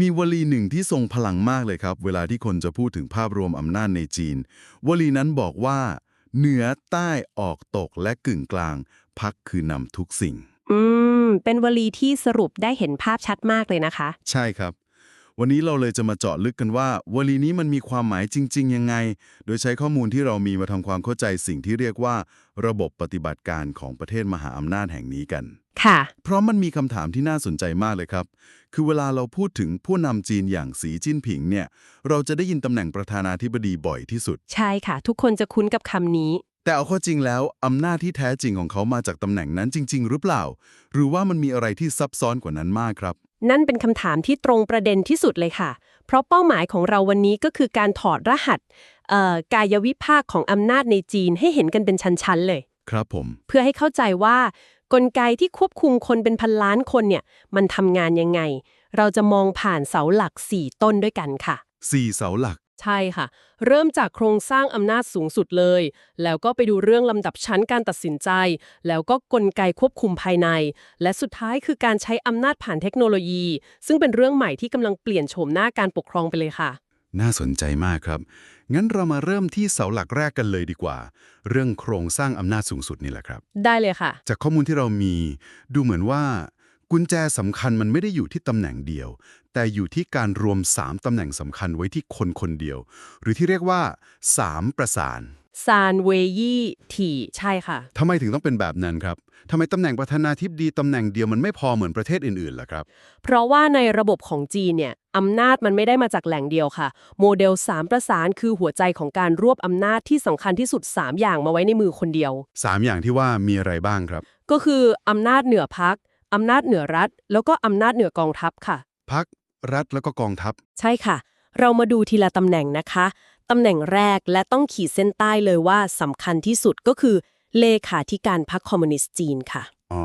มีวลีหนึ่งที่ทรงพลังมากเลยครับ เวลาที่คนจะพูดถึงภาพรวมอำนาจในจีน วลีนั้นบอกว่า เหนือใต้ออกตกและกึ่งกลาง พักคือนำทุกสิ่ง อืม เป็นวลีที่สรุปได้เห็นภาพชัดมากเลยนะคะ ใช่ครับ วันนี้เราเลยจะมาเจาะลึกกันว่า วลีนี้มันมีความหมายจริง ๆ ยังไง โดยใช้ข้อมูลที่เรามีมาทำความเข้าใจสิ่งที่เรียกว่า ระบบปฏิบัติการของประเทศมหาอำนาจแห่งนี้กัน ค่ะ เพราะมันมีคำถามที่น่าสนใจมากเลยครับ คือเวลาเราพูดถึงผู้นำจีนอย่างสีจิ้นผิงเนี่ย เราจะได้ยินตำแหน่งประธานาธิบดีบ่อยที่สุด ใช่ค่ะ ทุกคนจะคุ้นกับคำนี้ แต่เอาเข้อจริงแล้วอำนาจที่แท้จริงของเขามาจากตำแหน่งนั้นจริง ๆ หรือเปล่า หรือว่ามันมีอะไรที่ซับซ้อนกว่านั้นมากครับ นั่นเป็นคำถามที่ตรงประเด็นที่สุดเลยค่ะ เพราะเป้าหมายของเราวันนี้ก็คือการถอดรหัสเอ่อกายวิภาคของอำนาจในจีนให้เห็นกันเป็นชั้นๆเลย ครับผม เพื่อให้เข้าใจว่า กลไกที่ควบคุมคนเป็นพันล้านคนเนี่ยมันทำงานยังไง เราจะมองผ่านเสาหลัก 4 ต้นด้วยกันค่ะสี่เสาหลัก ใช่ค่ะ เริ่มจากโครงสร้างอำนาจสูงสุดเลย แล้วก็ไปดูเรื่องลำดับชั้นการตัดสินใจ แล้วก็กลไกควบคุมภายใน และสุดท้ายคือการใช้อำนาจผ่านเทคโนโลยี ซึ่งเป็นเรื่องใหม่ที่กำลังเปลี่ยนโฉมหน้าการปกครองไปเลยค่ะ น่าสนใจมากครับ งั้นเรามาเริ่มที่เสาหลักแรกกันเลยดีกว่า เรื่องโครงสร้างอำนาจสูงสุดนี่แหละครับ ได้เลยค่ะ จากข้อมูลที่เรามี ดูเหมือนว่า กุญแจสำคัญมันไม่ได้อยู่ที่ตำแหน่งเดียว แต่อยู่ที่การรวม 3ตำแหน่งสำคัญไว้ที่คนคนเดียว หรือที่เรียกว่า 3 ประสานซานเวยี่ทีใช่ค่ะทำไมถึงต้องเป็นแบบนั้นครับทำไมตำแหน่งประธานาธิบดีตำแหน่งเดียวมันไม่พอเหมือนประเทศอื่นๆล่ะครับ เพราะว่าในระบบของจีนเนี่ย อำนาจมันไม่ได้มาจากแหล่งเดียวค่ะ โมเดล 3 ประสานคือหัวใจของการรวบอำนาจที่สำคัญที่สุด 3 อย่างมาไว้ในมือคนเดียว 3 อย่างที่ว่ามีอะไรบ้างครับ ก็คืออำนาจเหนือพักอำนาจเหนือรัฐ แล้วก็อำนาจเหนือกองทัพค่ะ พักรัฐแล้วก็กองทัพ ใช่ค่ะ เรามาดูทีละตำแหน่งนะคะตำแหน่งแรกและต้องขีดเส้นใต้เลยว่าสำคัญที่สุดก็คือเลขาธิการพรรคคอมมิวนิสต์จีนค่ะ อ๋อ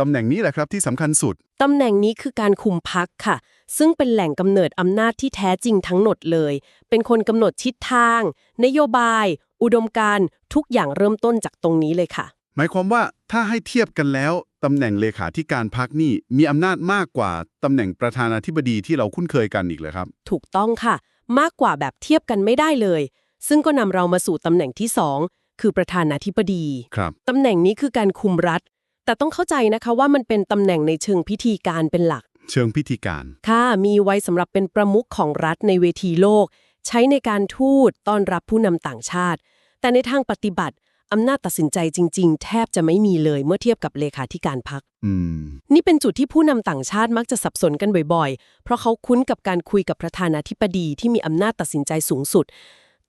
ตำแหน่งนี้แหละครับที่สำคัญสุด ตำแหน่งนี้คือการคุมพักค่ะ ซึ่งเป็นแหล่งกำเนิดอำนาจที่แท้จริงทั้งหมดเลย เป็นคนกำหนดทิศทาง นโยบาย อุดมการณ์ทุกอย่างเริ่มต้นจากตรงนี้เลยค่ะ หมายความว่าถ้าให้เทียบกันแล้วตำแหน่งเลขาธิการพักนี่มีอำนาจมากกว่าตำแหน่งประธานาธิบดีที่เราคุ้นเคยกันอีกเลยครับ ถูกต้องค่ะ มากกว่าแบบเทียบกันไม่ได้เลย ซึ่งก็นำเรามาสู่ตำแหน่งที่สองคือประธานาธิบดี ครับ ตำแหน่งนี้คือการคุมรัฐ แต่ต้องเข้าใจนะคะว่ามันเป็นตำแหน่งในเชิงพิธีการเป็นหลัก เชิงพิธีการ ค่ะ มีไว้สำหรับเป็นประมุขของรัฐในเวทีโลก ใช้ในการทูตต้อนรับผู้นำต่างชาติ แต่ในทางปฏิบัติอำนาจตัดสินใจจริง ๆ แทบจะไม่มีเลยเมื่อเทียบกับเลขาธิการพรรคอืมนี่เป็นจุดที่ผู้นำต่างชาติมักจะสับสนกันบ่อยๆ เพราะเขาคุ้นกับการคุยกับประธานาธิบดีที่มีอำนาจตัดสินใจสูงสุด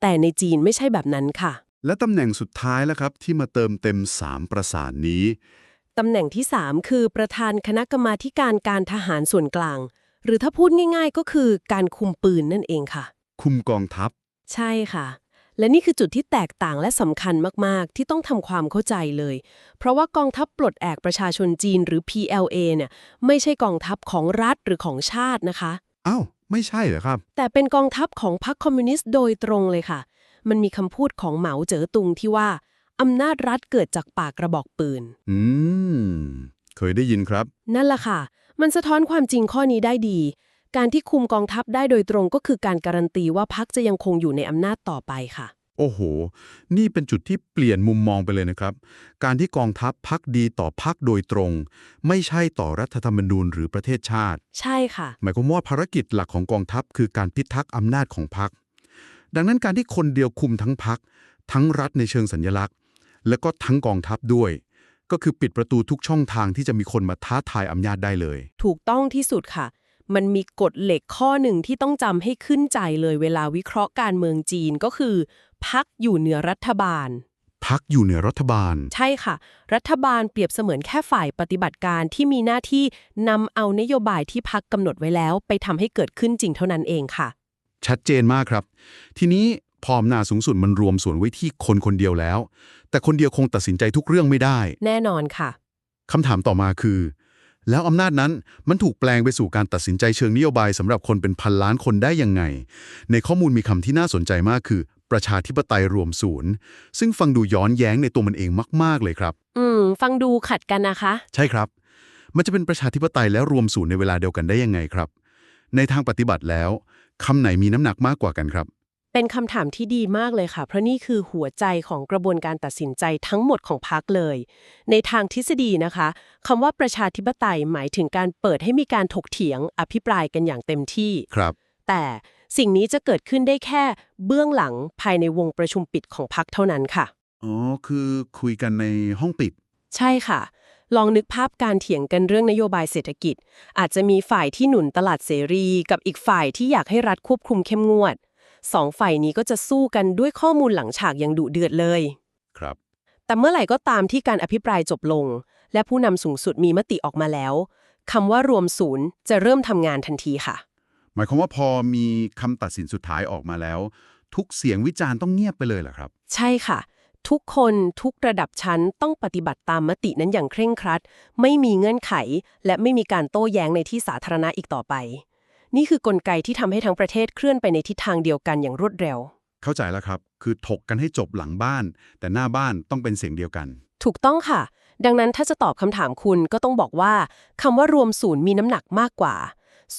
แต่ในจีนไม่ใช่แบบนั้นค่ะ และตำแหน่งสุดท้ายแล้วครับที่มาเติมเต็ม 3 ประสานนี้ ตำแหน่งที่ 3 คือประธานคณะกรรมาธิการการทหารส่วนกลาง หรือถ้าพูดง่ายๆ ก็คือการคุมปืนนั่นเองค่ะ คุมกองทัพ ใช่ค่ะ และนี่คือจุดที่แตกต่างและสำคัญมากๆ ที่ต้องทำความเข้าใจเลย เพราะว่ากองทัพปลดแอกประชาชนจีนหรือ PLA เนี่ยไม่ใช่กองทัพของรัฐหรือของชาตินะคะอ้าวไม่ใช่เหรอครับ แต่เป็นกองทัพของพรรคคอมมิวนิสต์โดยตรงเลยค่ะ มันมีคำพูดของเหมาเจ๋อตุงที่ว่า อำนาจรัฐเกิดจากปากกระบอกปืน อืม เคยได้ยินครับ นั่นแหละค่ะ มันสะท้อนความจริงข้อนี้ได้ดี การที่คุมกองทัพได้โดยตรงก็คือการการันตีว่าพรรคจะยังคงอยู่ในอำนาจต่อไปค่ะ โอ้โห นี่เป็นจุดที่เปลี่ยนมุมมองไปเลยนะครับ การที่กองทัพพักดีต่อพักโดยตรง ไม่ใช่ต่อรัฐธรรมนูญหรือประเทศชาติ ใช่ค่ะ หมายความว่าภารกิจหลักของกองทัพ คือการพิทักษ์อำนาจของพรรคดังนั้นการที่คนเดียวคุมทั้งพรรคทั้งรัฐในเชิงสัญลักษณ์ และก็ทั้งกองทัพด้วย ก็คือปิดประตูทุกช่องทางที่จะมีคนมาท้าทายอำนาจได้เลย ถูกต้องที่สุดค่ะ มันมีกฎเหล็กข้อหนึ่งที่ต้องจำให้ขึ้นใจเลยเวลาวิเคราะห์การเมืองจีนก็คือ พักอยู่เหนือรัฐบาลพักอยู่เหนือรัฐบาล ใช่ค่ะ รัฐบาลเปรียบเสมือนแค่ฝ่ายปฏิบัติการที่มีหน้าที่นำเอานโยบายที่พักกำหนดไว้แล้ว ไปทำให้เกิดขึ้นจริงเท่านั้นเองค่ะ ชัดเจนมากครับ ทีนี้พออำนาจสูงสุดมันรวมส่วนไว้ที่คนคนเดียวแล้ว แต่คนเดียวคงตัดสินใจทุกเรื่องไม่ได้ แน่นอนค่ะ คำถามต่อมาคือ แล้วอำนาจนั้นมันถูกแปลงไปสู่การตัดสินใจเชิงนโยบายสำหรับคนเป็นพันล้านคนได้ยังไง ในข้อมูลมีคำที่น่าสนใจมากคือ ประชาธิปไตยรวมศูนย์ ซึ่งฟังดูย้อนแย้งในตัวมันเองมาก ๆ เลยครับ อืม ฟังดูขัดกันนะคะ ใช่ครับ มันจะเป็นประชาธิปไตยและรวมศูนย์ในเวลาเดียวกันได้ยังไงครับ ในทางปฏิบัติแล้วคำไหนมีน้ำหนักมากกว่ากันครับ เป็นคำถามที่ดีมากเลยค่ะ เพราะนี่คือหัวใจของกระบวนการตัดสินใจทั้งหมดของพรรคเลย ในทางทฤษฎีนะคะคำว่าประชาธิปไตยหมายถึงการเปิดให้มีการถกเถียง อภิปรายกันอย่างเต็มที่ครับ แต่สิ่งนี้จะเกิดขึ้นได้แค่เบื้องหลังภายในวงประชุมปิดของพรรคเท่านั้นค่ะอ๋อคือคุยกันในห้องปิด ใช่ค่ะ ลองนึกภาพการเถียงกันเรื่องนโยบายเศรษฐกิจ อาจจะมีฝ่ายที่หนุนตลาดเสรี กับอีกฝ่ายที่อยากให้รัฐควบคุมเข้มงวด สองฝ่ายนี้ก็จะสู้กันด้วยข้อมูลหลังฉากอย่างดุเดือดเลย ครับ แต่เมื่อไหร่ก็ตามที่การอภิปรายจบลง และผู้นำสูงสุดมีมติออกมาแล้วคำว่ารวมศูนย์จะเริ่มทำงานทันทีค่ะ หมายความว่าพอมีคำตัดสินสุดท้ายออกมาแล้ว ทุกเสียงวิจารณ์ต้องเงียบไปเลยเหรอครับ ใช่ค่ะ ทุกคนทุกระดับชั้นต้องปฏิบัติตามมตินั้นอย่างเคร่งครัด ไม่มีเงื่อนไข และไม่มีการโต้แย้งในที่สาธารณะอีกต่อไป นี่คือกลไกที่ทำให้ทั้งประเทศเคลื่อนไปในทิศทางเดียวกันอย่างรวดเร็ว เข้าใจแล้วครับ คือถกกันให้จบหลังบ้าน แต่หน้าบ้านต้องเป็นเสียงเดียวกัน ถูกต้องค่ะ ดังนั้นถ้าจะตอบคำถามคุณก็ต้องบอกว่าคำว่ารวมศูนย์มีน้ำหนักมากกว่า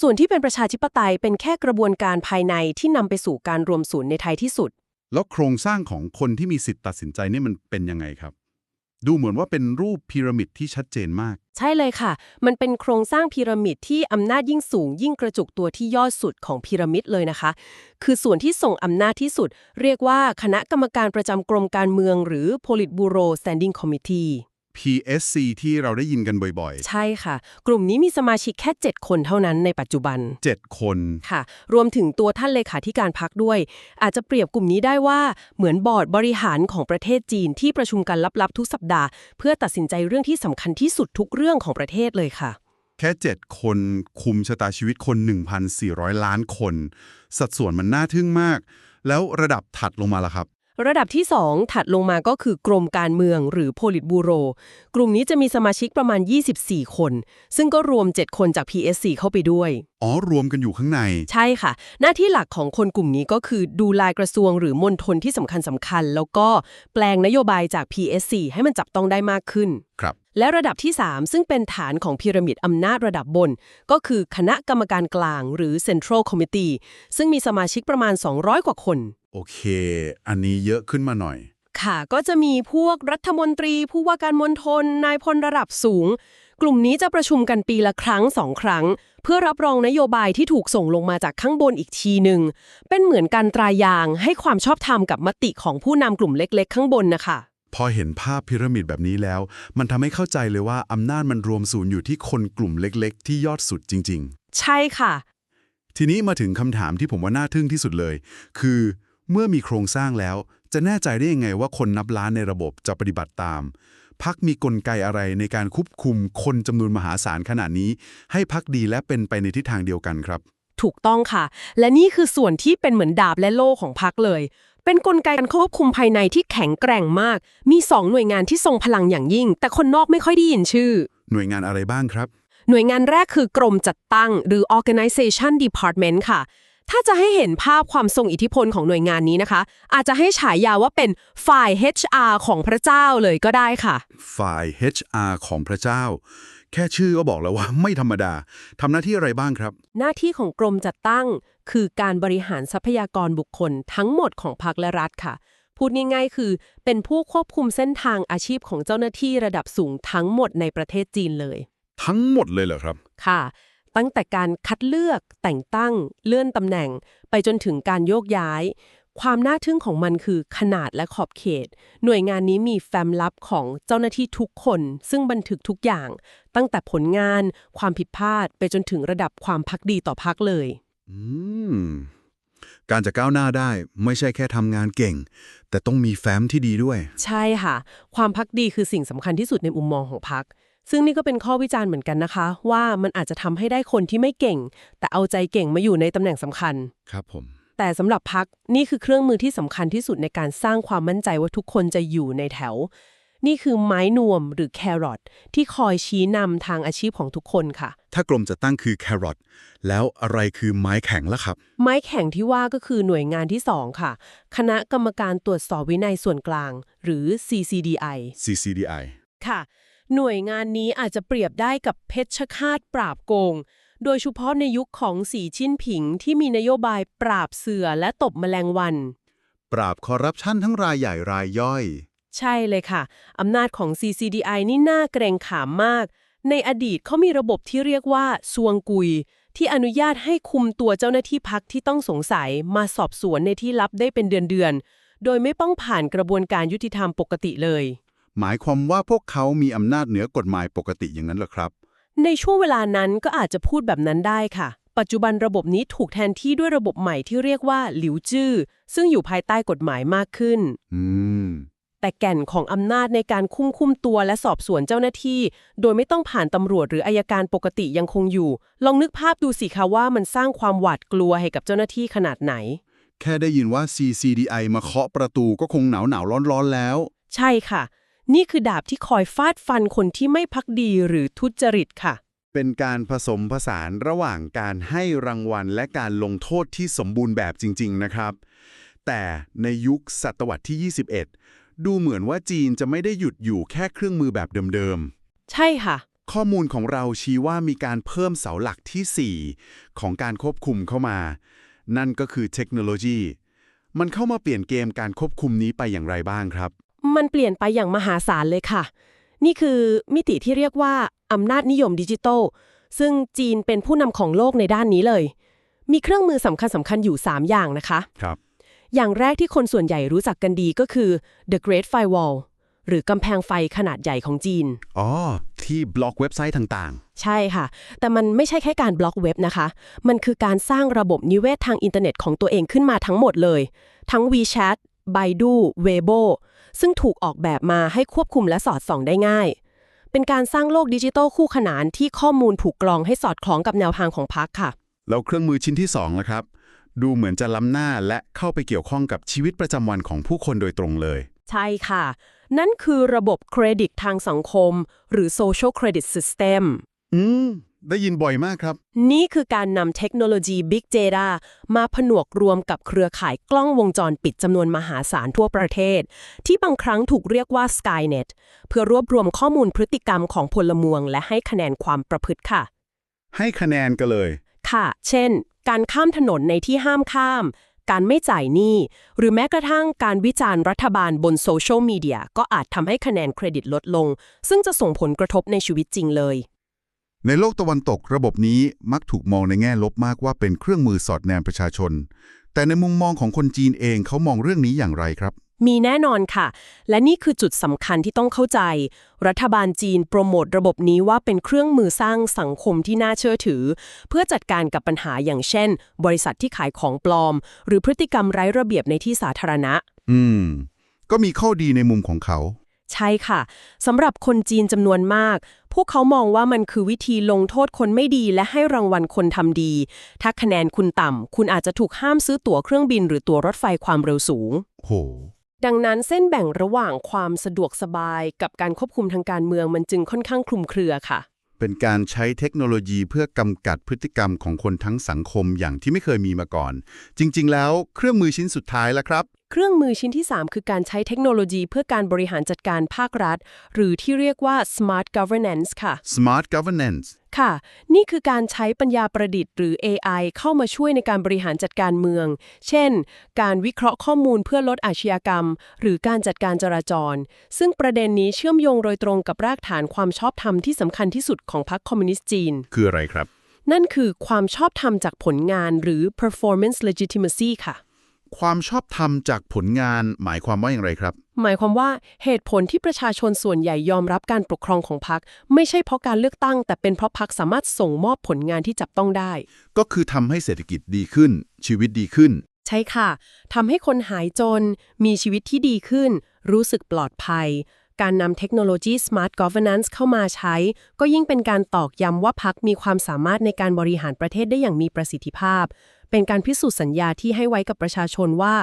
ส่วนที่เป็นประชาธิปไตยเป็นแค่กระบวนการภายในที่นำไปสู่การรวมศูนย์ในไทยที่สุด แล้วโครงสร้างของคนที่มีสิทธิ์ตัดสินใจนี่มันเป็นยังไงครับ ดูเหมือนว่าเป็นรูปพีระมิดที่ชัดเจนมาก ใช่เลยค่ะ มันเป็นโครงสร้างพีระมิดที่อำนาจยิ่งสูง ยิ่งกระจุกตัวที่ยอดสุดของพีระมิดเลยนะคะ คือส่วนที่ส่งอำนาจที่สุด เรียกว่าคณะกรรมการประจำกรมการเมือง หรือ Politburo Standing Committee PSC ที่เราได้ยินกันบ่อยใช่ค่ะ กลุ่มนี้มีสมาชิกแค่ 7 คนเท่านั้นในปัจจุบันๆ7คนค่ะ รวมถึงตัวท่านเลขาธิการพักด้วย อาจจะเปรียบกลุ่มนี้ได้ว่าเหมือนบอร์ดบริหารของประเทศจีนที่ประชุมกันลับๆทุกสัปดาห์ เพื่อตัดสินใจเรื่องที่สำคัญที่สุดทุกเรื่องของประเทศเลยค่ะ แค่ 7 คนคุมชะตาชีวิตคน 1,400 ล้านคน สัดส่วนมันน่าทึ่งมาก แล้วระดับถัดลงมาล่ะครับ ระดับที่ 2 ถัดลงมาก็คือกรมการเมืองหรือ Politburo กลุ่มนี้จะมีสมาชิกประมาณ 24 คน ซึ่งก็รวม 7 คนจาก PSC เข้าไปด้วย อ๋อ รวมกันอยู่ข้างใน ใช่ค่ะ หน้าที่หลักของคนกลุ่มนี้ก็คือดูลายกระทรวงหรือมณฑลที่สำคัญสำคัญ แล้วก็แปลงนโยบายจาก PSC ให้มันจับต้องได้มากขึ้น ครับ และระดับที่ 3 ซึ่งเป็นฐานของพีระมิดอำนาจระดับบน ก็คือคณะกรรมการกลางหรือ Central Committee ซึ่งมีสมาชิกประมาณ 200 กว่าคน โอเค อันนี้เยอะขึ้นมาหน่อย ค่ะ ก็จะมีพวกรัฐมนตรี ผู้ว่าการมณฑลนายพลระดับสูง กลุ่มนี้จะประชุมกันปีละครั้งสองครั้ง เพื่อรับรองนโยบายที่ถูกส่งลงมาจากข้างบนอีกทีหนึ่ง เป็นเหมือนการตรายางให้ความชอบธรรมกับมติของผู้นำกลุ่มเล็ก ๆ ข้างบนนะคะพอเห็นภาพพีระมิดแบบนี้แล้ว มันทำให้เข้าใจเลยว่าอำนาจมันรวมศูนย์อยู่ที่คนกลุ่มเล็ก ๆ ที่ยอดสุดจริงใช่ค่ะๆทีนี้มาถึงคำถามที่ผมว่าน่าทึ่งที่สุดเลย คือ เมื่อมีโครงสร้างแล้ว จะแน่ใจได้ยังไงว่าคนนับล้านในระบบจะปฏิบัติตาม พักมีกลไกอะไรในการควบคุมคนจำนวนมหาศาลขนาดนี้ ให้พักดีและเป็นไปในทิศทางเดียวกันครับ ถูกต้องค่ะ และนี่คือส่วนที่เป็นเหมือนดาบและโล่ของพรรคเลย เป็นกลไกการควบคุมภายในที่แข็งแกร่งมาก มีสองหน่วยงานที่ทรงพลังอย่างยิ่ง แต่คนนอกไม่ค่อยได้ยินชื่อ หน่วยงานอะไรบ้างครับ หน่วยงานแรกคือกรมจัดตั้ง หรือ Organization Department ค่ะ ถ้าจะให้เห็นภาพความทรงอิทธิพลของหน่วยงานนี้นะคะ อาจจะให้ฉายาว่าเป็นฝ่าย HR ของพระเจ้าเลยก็ได้ค่ะ ฝ่าย HR ของพระเจ้า แค่ชื่อก็บอกแล้วว่าไม่ธรรมดาทำหน้าที่อะไรบ้างครับ หน้าที่ของกรมจัดตั้ง คือการบริหารทรัพยากรบุคคลทั้งหมดของพรรคและรัฐค่ะ พูดง่ายๆ คือ เป็นผู้ควบคุมเส้นทางอาชีพของเจ้าหน้าที่ระดับสูงทั้งหมดในประเทศจีนเลย ทั้งหมดเลยเหรอครับ ค่ะ ตั้งแต่การคัดเลือกแต่งตั้งเลื่อนตำแหน่ง ไปจนถึงการโยกย้าย ความน่าทึ่งของมันคือขนาดและขอบเขต หน่วยงานนี้มีแฟ้มลับของเจ้าหน้าที่ทุกคน ซึ่งบันทึกทุกอย่าง ตั้งแต่ผลงาน ความผิดพลาด ไปจนถึงระดับความพักดีต่อพักเลย อืมการจะก้าวหน้าได้ไม่ใช่แค่ทำงานเก่ง แต่ต้องมีแฟ้มที่ดีด้วย ใช่ค่ะ ความพักดีคือสิ่งสำคัญที่สุดในมุมมองของพัก ซึ่งนี่ก็เป็นข้อวิจารณ์เหมือนกันนะคะ ว่ามันอาจจะทำให้ได้คนที่ไม่เก่ง แต่เอาใจเก่งมาอยู่ในตำแหน่งสำคัญ ครับผม แต่สำหรับพักนี่คือเครื่องมือที่สำคัญที่สุดในการสร้างความมั่นใจว่าทุกคนจะอยู่ในแถว นี่คือไม้นวมหรือแครอทที่คอยชี้นำทางอาชีพของทุกคนค่ะ ถ้ากรมจะตั้งคือแครอทแล้วอะไรคือไม้แข็งล่ะครับ ไม้แข็งที่ว่าก็คือหน่วยงานที่ 2 ค่ะ คณะกรรมการตรวจสอบวินัยส่วนกลาง หรือ CCDI CCDI ค่ะ หน่วยงานนี้อาจจะเปรียบได้กับเพชฌฆาตปราบโกง โดยเฉพาะในยุคของสีชิ้นผิงที่มีนโยบายปราบเสือและตบแมลงวัน ปราบคอร์รัปชันทั้งรายใหญ่รายย่อย ใช่เลยค่ะ อำนาจของ CCDI นี่น่าเกรงขามมาก ในอดีตเขามีระบบที่เรียกว่าซวงกุย ที่อนุญาตให้คุมตัวเจ้าหน้าที่พักที่ต้องสงสัยมาสอบสวนในที่ลับได้เป็นเดือนๆโดยไม่ต้องผ่านกระบวนการยุติธรรมปกติเลย หมายความว่าพวกเขามีอำนาจเหนือกฎหมายปกติอย่างนั้นเหรอครับ ในช่วงเวลานั้นก็อาจจะพูดแบบนั้นได้ค่ะ ปัจจุบันระบบนี้ถูกแทนที่ด้วยระบบใหม่ที่เรียกว่าหลิวจื้อซึ่งอยู่ภายใต้กฎหมายมากขึ้น อืม แต่แก่นของอำนาจในการคุ้มคุมตัวและสอบสวนเจ้าหน้าที่ โดยไม่ต้องผ่านตำรวจหรืออายการปกติยังคงอยู่ ลองนึกภาพดูสิคะว่ามันสร้างความหวาดกลัวให้กับเจ้าหน้าที่ขนาดไหน แค่ได้ยินว่า CCDI มาเคาะประตูก็คงหนาวหนาวร้อนร้อนๆแล้ว ใช่ค่ะ นี่คือดาบที่คอยฟาดฟันคนที่ไม่พักดีหรือทุจริตค่ะ เป็นการผสมผสานระหว่างการให้รางวัลและการลงโทษที่สมบูรณ์แบบจริง ๆ นะครับ แต่ในยุคศตวรรษที่ 21 ดูเหมือนว่าจีนจะไม่ได้หยุดอยู่แค่เครื่องมือแบบเดิมใช่ค่ะๆข้อมูลของเราชี้ว่ามีการเพิ่มเสาหลักที่ 4 ของการควบคุมเข้ามา นั่นก็คือเทคโนโลยี มันเข้ามาเปลี่ยนเกมการควบคุมนี้ไปอย่างไรบ้างครับ มันเปลี่ยนไปอย่างมหาศาลเลยค่ะ นี่คือมิติที่เรียกว่าอำนาจนิยมดิจิทัล ซึ่งจีนเป็นผู้นำของโลกในด้านนี้เลย มีเครื่องมือสำคัญสำคัญอยู่ 3 อย่างนะคะครับอย่างแรกที่คนส่วนใหญ่รู้จักกันดีก็คือ The Great Firewall หรือกำแพงไฟขนาดใหญ่ของจีน อ๋อ ที่บล็อกเว็บไซต์ต่างใช่ค่ะ แต่มันไม่ใช่แค่การบล็อกเว็บนะคะ มันคือการสร้างระบบนิเวศทางอินเทอร์เน็ตของตัวเองขึ้นมาทั้งหมดเลย ทั้ง WeChat, Baidu, Weibo ซึ่งถูกออกแบบมาให้ควบคุมและสอดส่องได้ง่าย เป็นการสร้างโลกดิจิทัลคู่ขนานที่ข้อมูลถูกกรองให้สอดคล้องกับแนวทางของพรรคค่ะๆแล้วเครื่องมือชิ้นที่2ล่ะครับ ดูเหมือนจะล้ำหน้าและเข้าไปเกี่ยวข้องกับชีวิตประจำวันของผู้คนโดยตรงเลย ใช่ค่ะ นั่นคือระบบเครดิตทางสังคม หรือ Social Credit System อืม ได้ยินบ่อยมากครับ นี่คือการนำเทคโนโลยี Big Data มาผนวกรวมกับเครือข่ายกล้องวงจรปิดจำนวนมหาศาลทั่วประเทศ ที่บางครั้งถูกเรียกว่า Skynet เพื่อรวบรวมข้อมูลพฤติกรรมของพลเมือง และให้คะแนนความประพฤติค่ะ ให้คะแนนกันเลย ค่ะ เช่น การข้ามถนนในที่ห้ามข้าม การไม่จ่ายหนี้ หรือแม้กระทั่งการวิจารณ์รัฐบาลบนโซเชียลมีเดียก็อาจทำให้คะแนนเครดิตลดลง ซึ่งจะส่งผลกระทบในชีวิตจริงเลย ในโลกตะวันตกระบบนี้มักถูกมองในแง่ลบมากว่าเป็นเครื่องมือสอดแนมประชาชน แต่ในมุมมองของคนจีนเองเขามองเรื่องนี้อย่างไรครับ มีแน่นอนค่ะ และนี่คือจุดสำคัญที่ต้องเข้าใจ รัฐบาลจีนโปรโมทระบบนี้ว่าเป็นเครื่องมือสร้างสังคมที่น่าเชื่อถือ เพื่อจัดการกับปัญหาอย่างเช่น บริษัทที่ขายของปลอม หรือพฤติกรรมไร้ระเบียบในที่สาธารณะ อืม ก็มีข้อดีในมุมของเขา ใช่ค่ะสำหรับคนจีนจำนวนมาก พวกเขามองว่ามันคือวิธีลงโทษคนไม่ดีและให้รางวัลคนทำดี ถ้าคะแนนคุณต่ำ คุณอาจจะถูกห้ามซื้อตั๋วเครื่องบินหรือตั๋วรถไฟความเร็วสูง โห ดังนั้นเส้นแบ่งระหว่างความสะดวกสบายกับการควบคุมทางการเมืองมันจึงค่อนข้างคลุมเครือค่ะ เป็นการใช้เทคโนโลยีเพื่อกำกัดพฤติกรรมของคนทั้งสังคมอย่างที่ไม่เคยมีมาก่อน จริง ๆ แล้วเครื่องมือชิ้นสุดท้ายแล้วครับ เครื่องมือชิ้นที่ 3 คือการใช้เทคโนโลยีเพื่อการบริหารจัดการภาครัฐ หรือที่เรียกว่า smart governance ค่ะ smart governance ค่ะ นี่คือการใช้ปัญญาประดิษฐ์หรือ AI เข้ามาช่วยในการบริหารจัดการเมือง เช่น การวิเคราะห์ข้อมูลเพื่อลดอาชญากรรม หรือการจัดการจราจร ซึ่งประเด็นนี้เชื่อมโยงโดยตรงกับรากฐานความชอบธรรมที่สำคัญที่สุดของพรรคคอมมิวนิสต์จีน คืออะไรครับ นั่นคือความชอบธรรมจากผลงานหรือ performance legitimacy ค่ะ ความชอบธรรมจากผลงานหมายความว่าอย่างไรครับ หมายความว่าเหตุผลที่ประชาชนส่วนใหญ่ยอมรับการปกครองของพรรคไม่ใช่เพราะการเลือกตั้ง แต่เป็นเพราะพรรคสามารถส่งมอบผลงานที่จับต้องได้ ก็คือทำให้เศรษฐกิจดีขึ้น ชีวิตดีขึ้น ใช่ค่ะทำให้คนหายจน มีชีวิตที่ดีขึ้น รู้สึกปลอดภัย การนำเทคโนโลยี Smart Governance เข้ามาใช้ ก็ยิ่งเป็นการตอกย้ำว่าพักมีความสามารถในการบริหารประเทศได้อย่างมีประสิทธิภาพ เป็นการพิสูจน์สัญญาที่ให้ไว้กับประชาชนว่า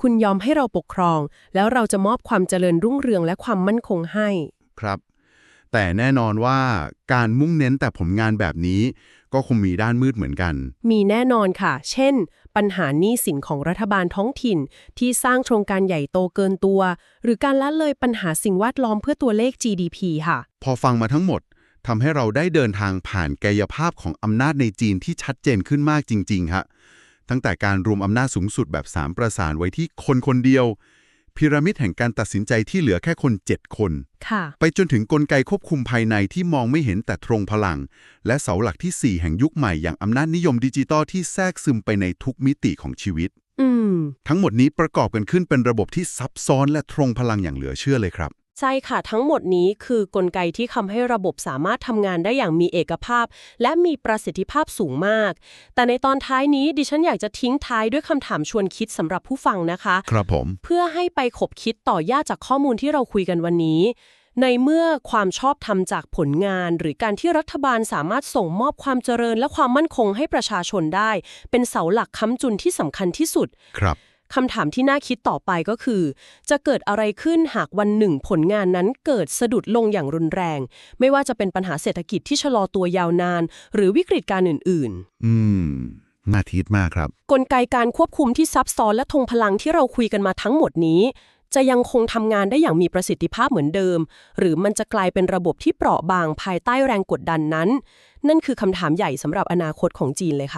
คุณยอมให้เราปกครอง แล้วเราจะมอบความเจริญรุ่งเรืองและความมั่นคงให้ ครับ แต่แน่นอนว่าการมุ่งเน้นแต่ผลงานแบบนี้ ก็คงมีด้านมืดเหมือนกัน มีแน่นอนค่ะ เช่น ปัญหาหนี้สินของรัฐบาลท้องถิ่น ที่สร้างโครงการใหญ่โตเกินตัว หรือการละเลยปัญหาสิ่งแวดล้อมเพื่อตัวเลข GDP ค่ะ พอฟังมาทั้งหมด ทำให้เราได้เดินทางผ่านกายภาพของอำนาจในจีนที่ชัดเจนขึ้นมากจริงๆฮะตั้งแต่การรวมอำนาจสูงสุดแบบสามประสานไว้ที่คนคนเดียว พีระมิดแห่งการตัดสินใจที่เหลือแค่คน 7 คน ค่ะ ไปจนถึงกลไกควบคุมภายในที่มองไม่เห็นแต่ตรงพลัง และเสาหลักที่ 4 แห่งยุคใหม่อย่างอำนาจนิยมดิจิตอลที่แทรกซึมไปในทุกมิติของชีวิต อืม ทั้งหมดนี้ประกอบกันขึ้นเป็นระบบที่ซับซ้อนและตรงพลังอย่างเหลือเชื่อเลยครับ ใช่ค่ะทั้งหมดนี้คือกลไกที่ทำให้ระบบสามารถทำงานได้อย่างมีเอกภาพ และมีประสิทธิภาพสูงมาก แต่ในตอนท้ายนี้ดิฉันอยากจะทิ้งท้ายด้วยคำถามชวนคิดสำหรับผู้ฟังนะคะ ครับผม เพื่อให้ไปขบคิดต่อยอดจากข้อมูลที่เราคุยกันวันนี้ ในเมื่อความชอบธรรมจากผลงาน หรือการที่รัฐบาลสามารถส่งมอบความเจริญและความมั่นคงให้ประชาชนได้ เป็นเสาหลักค้ำจุนที่สำคัญที่สุดครับ คำถามที่น่าคิดต่อไปก็คือ จะเกิดอะไรขึ้นหากวันหนึ่งผลงานนั้นเกิดสะดุดลงอย่างรุนแรง ไม่ว่าจะเป็นปัญหาเศรษฐกิจที่ชะลอตัวยาวนาน หรือวิกฤตการอื่นอืมน่าทิดมากครับๆกลไกการควบคุมที่ซับซ้อนและทงพลังที่เราคุยกันมาทั้งหมดนี้ จะยังคงทำงานได้อย่างมีประสิทธิภาพเหมือนเดิม หรือมันจะกลายเป็นระบบที่เปราะบางภายใต้แรงกดดันนั้น นั่นคือคำถามใหญ่สำหรับอนาคตของจีนเลยค่ะ